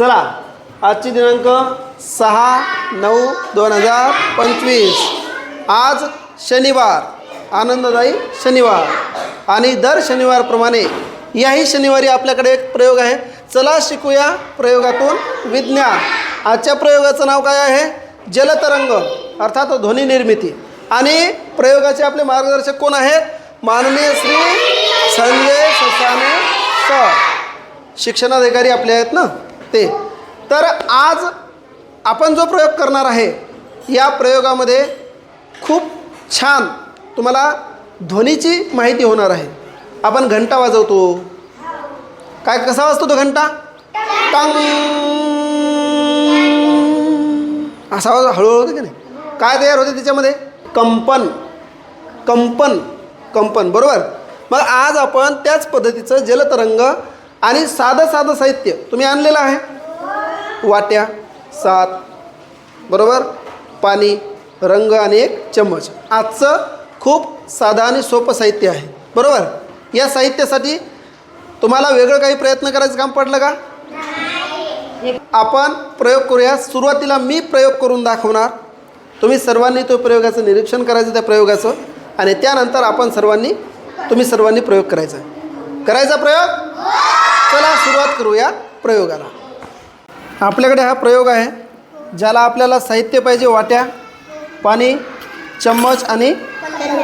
चला आजची दिनांक सहा नऊ दोन हजार पंचवीस. आज शनिवार आनंददायी शनिवार. आणि दर शनिवारप्रमाणे याही शनिवारी आपल्याकडे एक प्रयोग आहे. चला शिकूया प्रयोगातून विज्ञान. आजच्या प्रयोगाचं नाव काय आहे? जलतरंग अर्थात ध्वनी निर्मिती. आणि प्रयोगाचे आपले मार्गदर्शक कोण आहेत? माननीय श्री संजय ससाने सर. शिक्षणाधिकारी आपले आहेत ना? ते तर आज आपण जो प्रयोग करणार आहे या प्रयोगामध्ये खूप छान तुम्हाला ध्वनीची माहिती होणार आहे. आपण घंटा वाजवतो. काय कसा वाजतो तो घंटा? टांग. असा वाज हळूहळू होते की नाही? काय तयार होते त्याच्यामध्ये? कंपन. कंपन. कंपन बरोबर? मग आज आपण त्याच पद्धतीचं जलतरंग आणि साधं साधं साहित्य तुम्ही आणलेलं आहे? वाट्या सात बरोबर? पाणी रंग आणि एक चम्मच. आजचं खूप साधं आणि सोपं साहित्य आहे. बरोबर? या साहित्यासाठी तुम्हाला वेगळं काही प्रयत्न करायचं काम पडलं का? आपण प्रयोग करूया. सुरुवातीला मी प्रयोग करून दाखवणार. तुम्ही सर्वांनी तो प्रयोगाचं निरीक्षण करायचं त्या प्रयोगाचं. आणि त्यानंतर आपण सर्वांनी तुम्ही सर्वांनी प्रयोग करायचा. आहे. करायचा प्रयोग? चला सुरुवात करूया प्रयोगाला. आपल्याकडे हा प्रयोग आहे ज्याला आपल्याला साहित्य पाहिजे वाट्या पाणी चम्मच आणि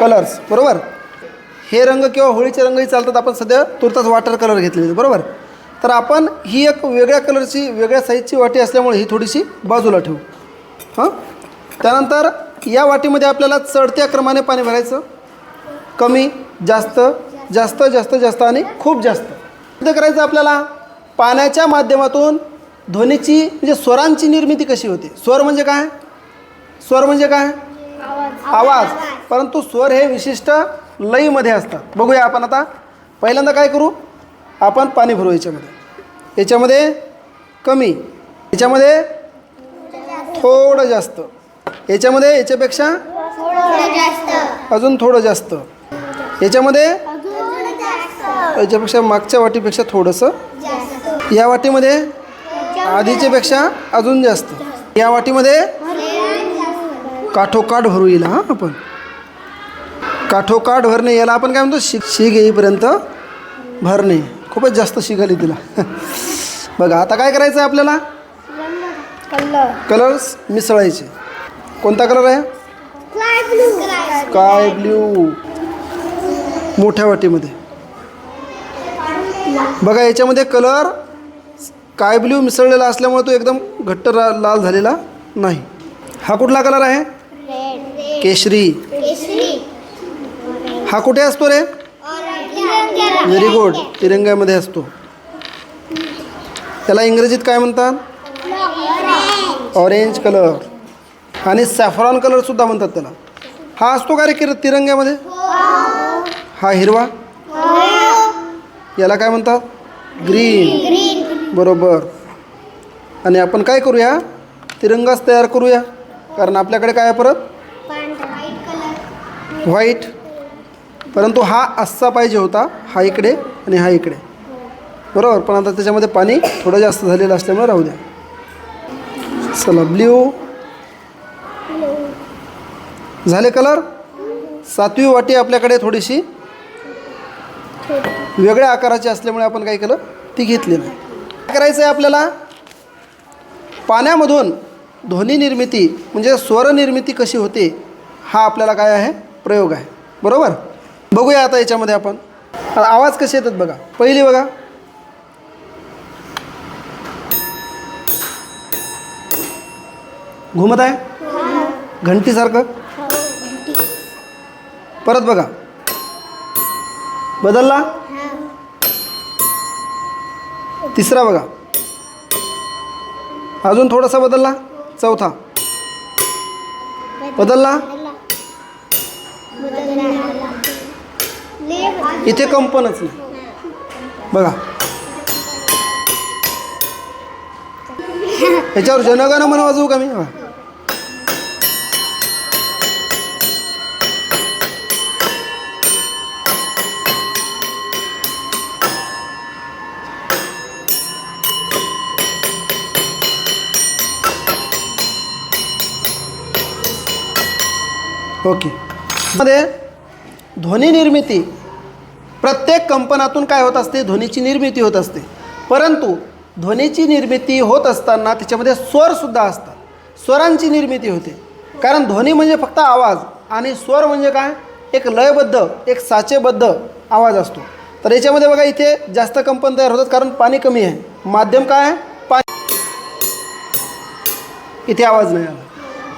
कलर्स बरोबर? हे रंग किंवा होळीचे रंगही चालतात आपण सध्या तुर्तास वॉटर कलर घेतलेले बरोबर? तर आपण ही एक वेगळ्या कलरची वेगळ्या साईजची वाटी असल्यामुळे ही थोडीशी बाजूला ठेवू. हां? त्यानंतर या वाटीमध्ये आपल्याला चढत्या क्रमाने पाणी भरायचं. कमी जास्त जास्त जास्त जास्त आणि खूप जास्त. इथं करायचं आपल्याला पाण्याच्या माध्यमातून ध्वनीची म्हणजे स्वरांची निर्मिती कशी होते? स्वर म्हणजे काय? स्वर म्हणजे काय? आवाज. परंतु स्वर हे विशिष्ट लईमध्ये असतात. बघूया आपण आता. पहिल्यांदा काय करू? आपण पाणी भरू याच्यामध्ये. याच्यामध्ये कमी. याच्यामध्ये थोडं जास्त. याच्यामध्ये याच्यापेक्षा अजून थोडं जास्त. याच्यामध्ये याच्यापेक्षा मागच्या वाटीपेक्षा थोडंसं? या वाटीमध्ये आधीच्यापेक्षा अजून जास्त. या वाटीमध्ये काठोकाठ भरू येईल हां आपण. काठोकाठ भरणे याला आपण काय म्हणतो? शिग शिग येईपर्यंत भरणे. खूपच जास्त शिग आली तिला. बघा आता काय करायचं आहे आपल्याला? कलर्स मिसळायचे. कोणता कलर आहे? Sky blue. मोठ्या वाटीमध्ये. बघा याच्यामध्ये कलर स्काय ब्ल्यू मिसळलेला असल्यामुळे तो एकदम घट्ट रा लाल झालेला नाही. हा कुठला कलर आहे? केशरी. हा कुठे असतो रे? व्हेरी गुड तिरंग्यामध्ये असतो. त्याला इंग्रजीत काय म्हणतात? ऑरेंज कलर आणि सॅफ्रॉन कलरसुद्धा म्हणतात त्याला. हा असतो का रे किर तिरंग्यामध्ये? हा. हिरवा? याला काय म्हणतात? ग्रीन बरोबर. आणि आपण काय करूया? तिरंगाच तयार करूया. कारण आपल्याकडे काय आहे परत? व्हाईट परंतु हा असा पाहिजे होता. हा इकडे आणि हा इकडे. बरोबर? पण आता त्याच्यामध्ये पाणी थोडं जास्त झालेलं असल्यामुळे राहू द्या. चला ब्ल्यू झाले कलर सातवी वाटी आपल्याकडे थोडीशी. वेगळ्या आकाराची असल्यामुळे आपण काय केलं? ती घेतली नाही. काय करायचं आहे आपल्याला? पाण्यामधून ध्वनी निर्मिती म्हणजे स्वर निर्मिती कशी होते हा आपल्याला काय आहे? प्रयोग आहे. बरोबर? बघूया आता याच्यामध्ये आपण. आवाज कसे येतात बघा. पहिली बघा. घुमत आहे? घंटीसारखं परत बघा. बदलला? तिसरा बघा. अजून थोडासा बदलला? चौथा. बदलला. इथे कंपनच नाही. बघा. याच्यावर जनगण मन वाजवू का मी? ओके. मध्ये ध्वनी निर्मिती. प्रत्येक कंपनातून काय होत असते? ध्वनीची निर्मिती होत असते. परंतु ध्वनीची निर्मिती होत असताना त्याच्यामध्ये स्वरसुद्धा असतात. स्वरांची निर्मिती होते. कारण ध्वनी म्हणजे फक्त आवाज आणि स्वर म्हणजे काय? एक लयबद्ध एक साचेबद्ध आवाज असतो. तर याच्यामध्ये बघा इथे जास्त कंपन तयार होतात कारण पाणी कमी आहे. माध्यम काय? आहे पाणी. इथे आवाज नाही आला.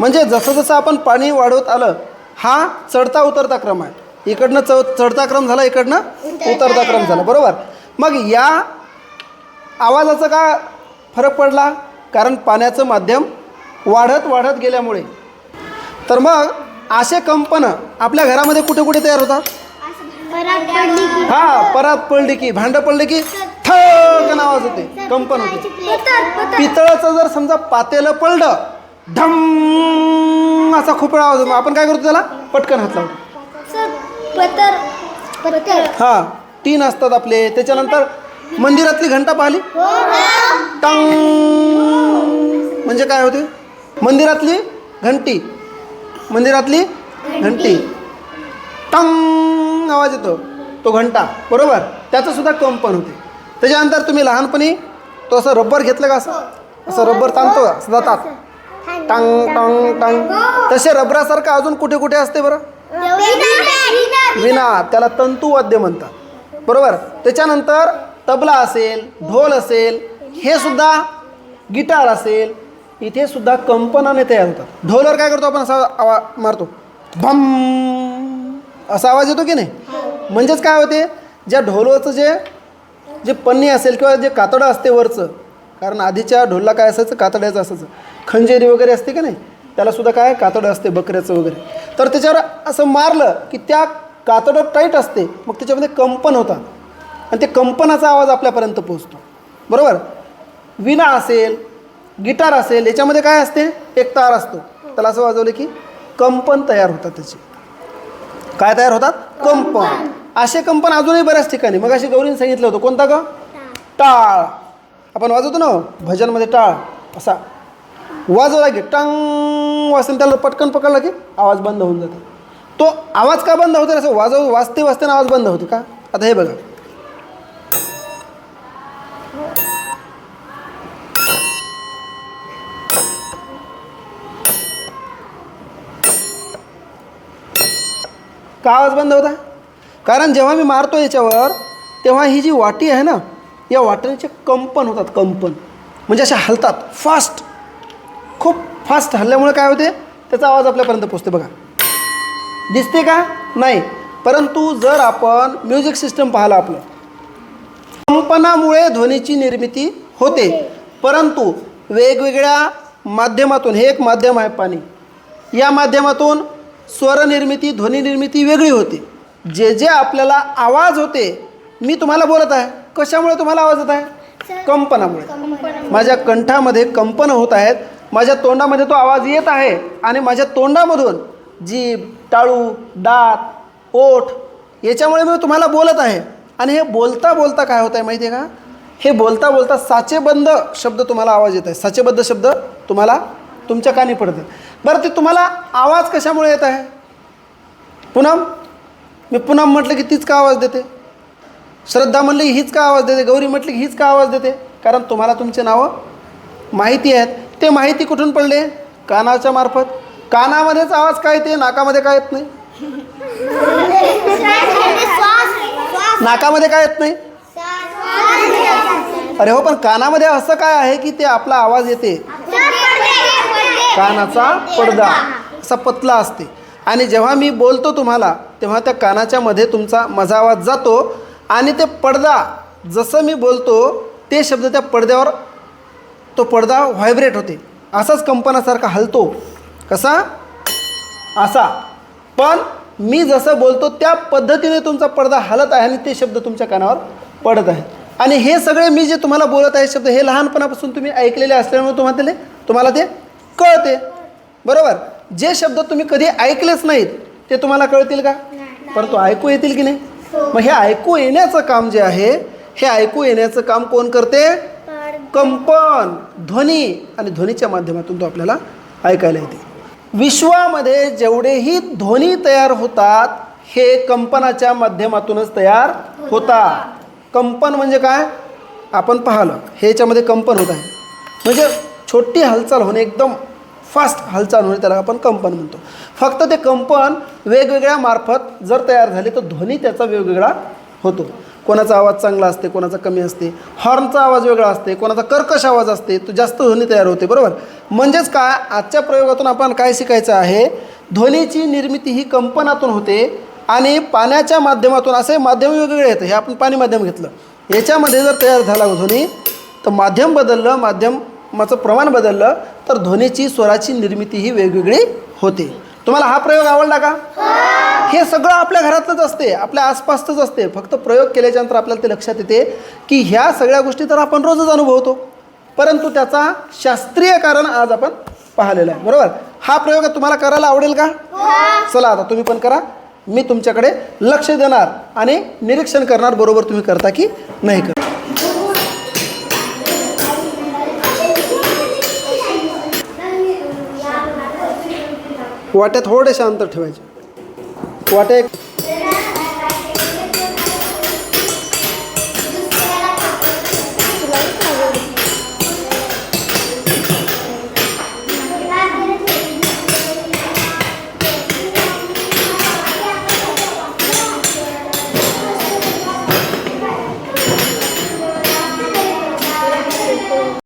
म्हणजे जसं जसं आपण पाणी वाढवत आलं हा चढता उतरता क्रम आहे. इकडनं चौ चढता क्रम झाला इकडनं उतरता क्रम झाला. बरोबर? मग या आवाजाचा का फरक पडला? कारण पाण्याचं माध्यम वाढत वाढत गेल्यामुळे. तर मग असे कंपनं आपल्या घरामध्ये कुठे कुठे तयार होतात? हा परात पडली की. भांडं पडले की ठकन आवाज होते. कंपन होते. पितळाचं जर समजा पातेलं पडलं ढम! असा खूप आवाज होतो. आपण काय करतो त्याला? पटकन हात लावतो. हा तीन असतात आपले. त्याच्यानंतर मंदिरातली घंटा पाहिली? टंग. म्हणजे काय होते? मंदिरातली घंटी. मंदिरातली घंटी. टंग. आवाज येतो. तो घंटा. बरोबर? त्याचं सुद्धा कंपन होते. त्याच्यानंतर तुम्ही लहानपणी तो असं रबर घेतलं का असं? असं रबर ताणतो का? असं जातात. टंग टंग टंग. तसे रबरासारखं अजून कुठे कुठे असते बरं? विना त्याला तंतुवाद्य म्हणतात. बरोबर? त्याच्यानंतर तबला असेल ढोल असेल हे सुद्धा गिटार असेल इथे सुद्धा कंपनाने तयार होतात. ढोलवर काय करतो आपण? असा आवाज मारतो. भम. असा आवाज येतो की नाही? म्हणजेच काय होते? ज्या ढोलवरचं जे जे पन्नी असेल किंवा जे कातडं असते वरचं कारण आधीच्या ढोलला काय असायचं? कातड्याचं असायचं. खंजेरी वगैरे असते की नाही? त्याला सुद्धा काय? कातडं असते बकऱ्याचं वगैरे. तर त्याच्यावर असं मारलं की त्या कातडं टाईट असते मग त्याच्यामध्ये कंपन होतात. आणि ते कंपनाचा आवाज आपल्यापर्यंत पोहोचतो. बरोबर? विणा असेल गिटार असेल याच्यामध्ये काय असते? एक तार असतो. त्याला असं वाजवलं की कंपन तयार होतात त्याचे. काय तयार होतात? कंपन. असे कंपन अजूनही बऱ्याच ठिकाणी. मग अशी गौरीने सांगितलं होतं. कोणता ग? टाळ. आपण वाजवतो ना भजनमध्ये टाळ असा. वाजवला की टंग वाजताना त्याला पटकन पकडला की आवाज बंद होऊन जातो. तो आवाज का बंद होतो असं वाजव वाजते वाजताना आवाज बंद होतो का? आता हे बघा. का आवाज बंद होता कारण जेव्हा मी मारतो याच्यावर तेव्हा ही जी वाटी आहे ना या वाटणीचे कंपन होतात कंपन. म्हणजे अशा हलतात फास्ट खूप फास्ट हल्ल्यामुळे काय होते? त्याचा आवाज आपल्यापर्यंत पोचते बघा. दिसते का? नाही. परंतु जर आपण म्युझिक सिस्टम पाहिलं आपलं कंपनामुळे ध्वनीची निर्मिती होते. परंतु वेगवेगळ्या माध्यमातून हे एक माध्यम आहे पाणी. या माध्यमातून स्वरनिर्मिती ध्वनी निर्मिती वेगळी होते. जे जे आपल्याला आवाज होते मी तुम्हाला बोलत आहे. कशामुळे तुम्हाला आवाज येत आहे? कंपनामुळे. माझ्या कंठामध्ये कंपन होत आहेत. माझ्या तोंडामध्ये तो आवाज येत आहे आणि माझ्या तोंडामधून जीभ टाळू दात ओठ याच्यामुळे मी तुम्हाला बोलत आहे. आणि हे बोलता बोलता काय होत आहे माहिती आहे का? हे बोलता बोलता साचेबंद शब्द तुम्हाला आवाज येत आहे. साचेबद्ध शब्द तुम्हाला तुमच्या कानी पडते. बरं ते तुम्हाला आवाज कशामुळे येत आहे? पूनम? मी पूनम म्हटलं की तीच का आवाज देते? श्रद्धा म्हणली हीच का आवाज देते? गौरी म्हटली की हीच का आवाज देते? कारण तुम्हाला तुमचे नावं माहिती आहेत. ते माहिती कुठून पडले? कानाच्या मार्फत. कानामध्येच आवाज काय येते नाकामध्ये काय येत नाही? नाकामध्ये काय येत नाही? अरे हो पण कानामध्ये असं काय आहे की ते आपला आवाज येते? कानाचा पडदा. असा पतला असते. आणि जेव्हा मी बोलतो तुम्हाला तेव्हा त्या कानाच्या मध्ये तुमचा माझा आवाज जातो. आणि ते पडदा जसं मी बोलतो ते शब्द त्या पडद्यावर तो पडदा व्हायब्रेट होते. असाच कंपनासारखा हलतो. कसा? असा. पण मी जसं बोलतो त्या पद्धतीने तुमचा पडदा हलत आहे आणि ते शब्द तुमच्या कानावर पडत आहेत. आणि हे सगळे मी जे तुम्हाला बोलत आहे शब्द हे लहानपणापासून तुम्ही ऐकलेले असल्यामुळे तुम्हाला तुम्हाला ते कळते. बरोबर? जे शब्द तुम्ही कधी ऐकलेच नाहीत ते तुम्हाला कळतील का? परंतु ऐकू येतील की नाही? मग हे ऐकू येण्याचं काम जे आहे हे ऐकू येण्याचं काम कोण करते? कंपन. ध्वनी. आणि ध्वनीच्या माध्यमातून तो आपल्याला ऐकायला येते. विश्वामध्ये जेवढेही ध्वनी तयार होतात हे कंपनाच्या माध्यमातूनच तयार होतात. कंपन म्हणजे काय? आपण पाहिलं हे याच्यामध्ये कंपन होत आहे. म्हणजे छोटी हालचाल होणे एकदम फास्ट हालचाल होणे त्याला आपण कंपन म्हणतो. फक्त ते कंपन वेगवेगळ्या मार्फत जर तयार झाले तर ध्वनी त्याचा वेगवेगळा होतो. कोणाचा आवाज चांगला असते कोणाचा कमी असते हॉर्नचा आवाज वेगळा असते कोणाचा कर्कश आवाज असते तो जास्त ध्वनी तयार होते बरोबर? म्हणजेच काय? आजच्या प्रयोगातून आपण काय शिकायचं आहे? ध्वनीची निर्मिती ही कंपनातून होते आणि पाण्याच्या माध्यमातून असे माध्यम वेगवेगळे येतं हे आपण पाणी माध्यम घेतलं. याच्यामध्ये जर तयार झाला ध्वनी तर माध्यम बदललं माध्यम माझं प्रमाण बदललं तर ध्वनीची स्वराची निर्मिती ही वेगवेगळी होते. तुम्हाला हा प्रयोग आवडला का? हे सगळं आपल्या घरातलंच असते आपल्या आसपासच असते. फक्त प्रयोग केल्याच्यानंतर आपल्याला ते लक्षात येते की ह्या सगळ्या गोष्टी तर आपण रोजच अनुभवतो. परंतु त्याचा शास्त्रीय कारण आज आपण पाहिलेलं आहे. बरोबर? हा प्रयोग तुम्हाला करायला आवडेल का? चला आता तुम्ही पण करा. मी तुमच्याकडे लक्ष देणार आणि निरीक्षण करणार बरोबर तुम्ही करता की नाही कर वाट्या थोडेशा अंतर ठेवायचे. वाट्या एक